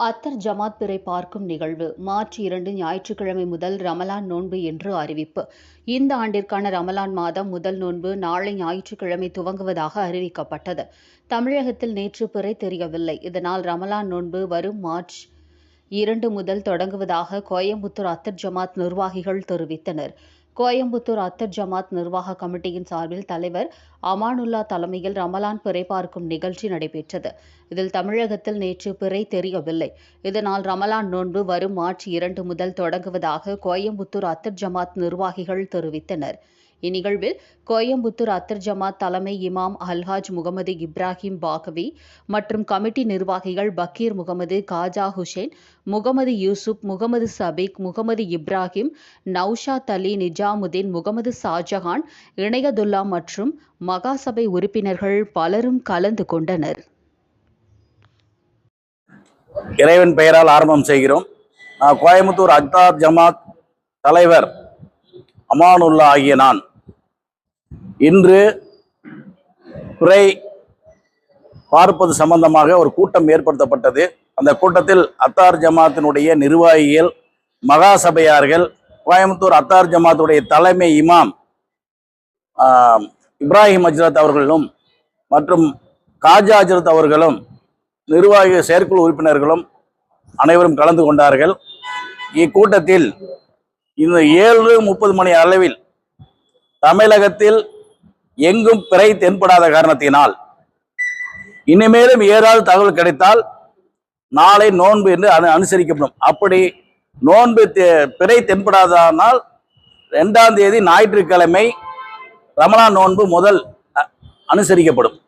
அத்தர் ஜமாத் பிறை பார்க்கும் நிகழ்வு. மார்ச் இரண்டு ஞாயிற்றுக்கிழமை முதல் ரமலான் நோன்பு என்று அறிவிப்பு. இந்த ஆண்டிற்கான ரமலான் மாதம் முதல் நோன்பு நாளை ஞாயிற்றுக்கிழமை துவங்குவதாக அறிவிக்கப்பட்டது. தமிழகத்தில் நேற்று பிறை தெரியவில்லை. இதனால் ரமலான் நோன்பு வரும் மார்ச் இரண்டு முதல் தொடங்குவதாக கோயம்புத்தூர் அத்தர் ஜமாத் நிர்வாகிகள் தெரிவித்தனர். கோயம்புத்தூர் அத்தர் ஜமாத் நிர்வாக கமிட்டியின் சார்பில் தலைவர் அமானுல்லா தலைமையில் ரமலான் பிறை பார்க்கும் நிகழ்ச்சி நடைபெற்றது. இதில் தமிழகத்தில் நேற்று பிறை தெரியவில்லை. இதனால் ரமலான் நோன்பு வரும் மார்ச் இரண்டு முதல் தொடங்குவதாக கோயம்புத்தூர் அத்தர் ஜமாத் நிர்வாகிகள் தெரிவித்தனர். இந்நிகழ்வில் கோயம்புத்தூர் அத்தர் ஜமாத் தலைமை இமாம் அல்ஹாஜ் முகமது இப்ராஹிம் பாகவி மற்றும் கமிட்டி நிர்வாகிகள் பக்கீர் முகமது காஜா ஹுசேன் முகமது யூசுப் முகமது சபீக் முகமது இப்ராஹிம் நௌஷாத் அலி நிஜாமுதீன் முகமது ஷாஜஹான் இணையதுல்லா மற்றும் மகாசபை உறுப்பினர்கள் பலரும் கலந்து கொண்டனர். இறைவன் பெயரால் ஆரம்பம் செய்கிறோம். கோயம்புத்தூர் அக்தார் ஜமாத் தலைவர் அமானுல்லா ஆகிய நான். இன்று துறை பார்ப்பது சம்பந்தமாக ஒரு கூட்டம் ஏற்படுத்தப்பட்டது. அந்த கூட்டத்தில் அத்தார் ஜமாத்தினுடைய நிர்வாகிகள் மகாசபையார்கள் கோயம்புத்தூர் அத்தார் ஜமாத்துடைய தலைமை இமாம் இப்ராஹிம் அஜ்ரத் அவர்களும் மற்றும் காஜா அஜ்ரத் அவர்களும் நிர்வாக செயற்குழு உறுப்பினர்களும் அனைவரும் கலந்து கொண்டார்கள். இக்கூட்டத்தில் இந்த ஏழு முப்பது மணி அளவில் தமிழகத்தில் எங்கும் பிறை தென்படாத காரணத்தினால். இனிமேலும் ஏதாவது தகவல் கிடைத்தால் நாளை நோன்பு என்று அனு அனுசரிக்கப்படும். அப்படி நோன்பு தெ- பிறை தென்படாதனால் ரெண்டாம் தேதி ஞாயிற்றுக்கிழமை ரமணா நோன்பு முதல் அனுசரிக்கப்படும்.